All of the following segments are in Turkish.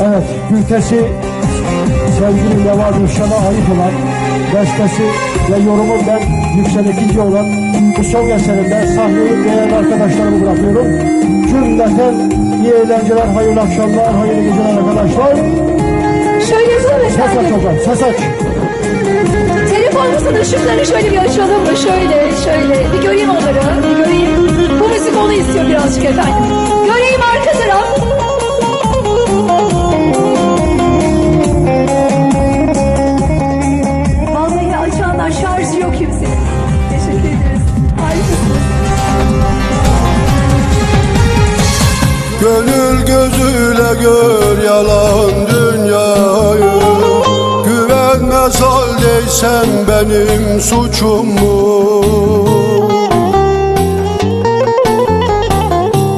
Evet, Gültesi sevgili Leva Gülşen'e ait olan bestesi ve yorumunda yüksel ikinci olan bu son eserinde sahneyi değerli arkadaşlarımı bırakıyorum. Cümleten iyi eğlenceler, hayırlı akşamlar, hayırlı geceler arkadaşlar. Şöyle yapalım Ses aç hocam, ses aç. Telefonumuzun ışıklarını şöyle bir açalım mı? Şöyle, şöyle. Bir göreyim onları. Bir göreyim. Bu müzik onu istiyor birazcık efendim. Göreyim gözüyle gör yalan dünyayı Güvenmez haldeysen benim suçum mu?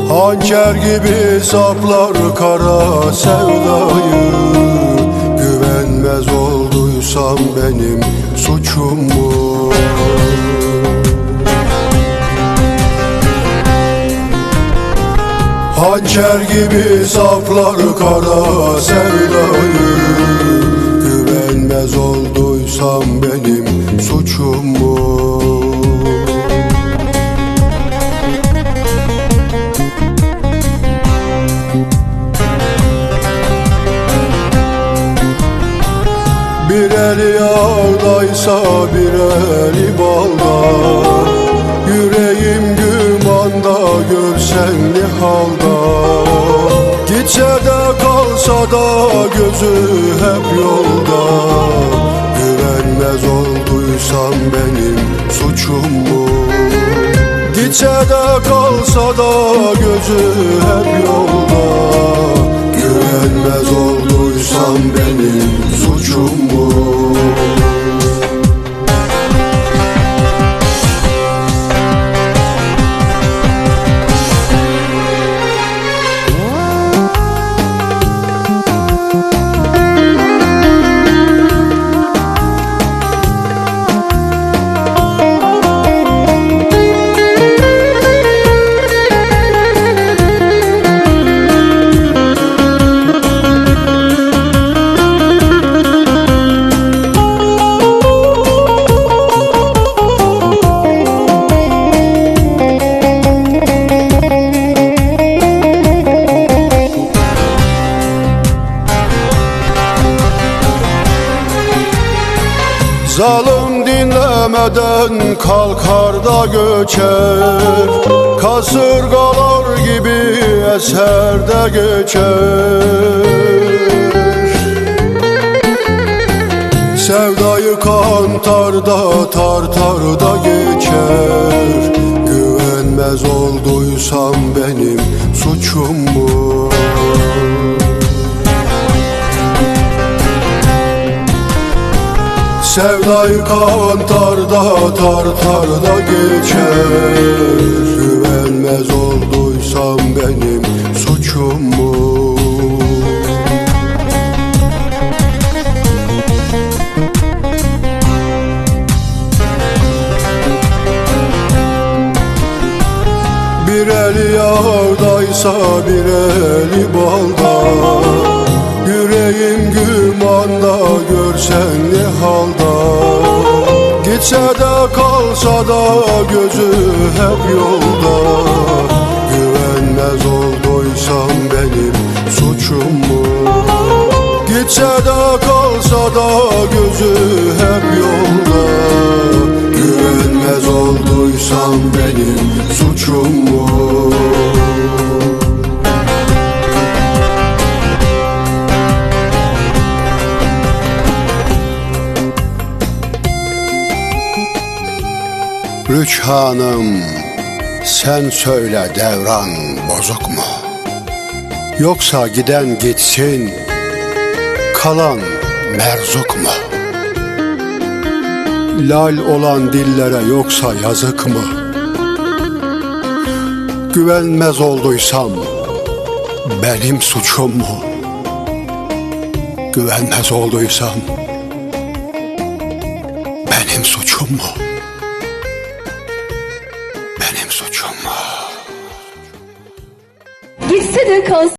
Hançer gibi saplar kara sevdayı Güvenmez olduysam benim suçum mu? Hançer gibi saplar kara sevdayı Güvenmez olduysam benim suçum mu? Bir eli yağdaysa bir eli balda gümanda görsen ne halda? Gitse de kalsa da gözü hep yolda. Güvenmez olduysam benim suçum mu? Gitse de kalsa da gözü hep yolda. Güvenmez olduysam Zalim dinlemeden kalkar da göçer. Kasırgalar gibi eser de geçer. Sevdayı kantarda tartar da geçer. Güvenmez olduysam benim suçum mu? Sevdayı kantarda tartar da geçer Güvenmez olduysam benim suçum mu? Bir eli yağdaysa bir eli balda Yüreğim gümanda görsen ne halda Gitse de kalsa da gözü hep yolda Güvenmez olduysam benim suçum mu? Gitse de kalsa da gözü hep yolda Güvenmez olduysam benim suçum mu? Rüçhanım sen söyle devran bozuk mu? Yoksa giden gitsin kalan merzuk mu? Lal olan dillere yoksa yazık mı? Güvenmez olduysam benim suçum mu? Güvenmez olduysam benim suçum mu? Suçum mu? Gitse de kalsa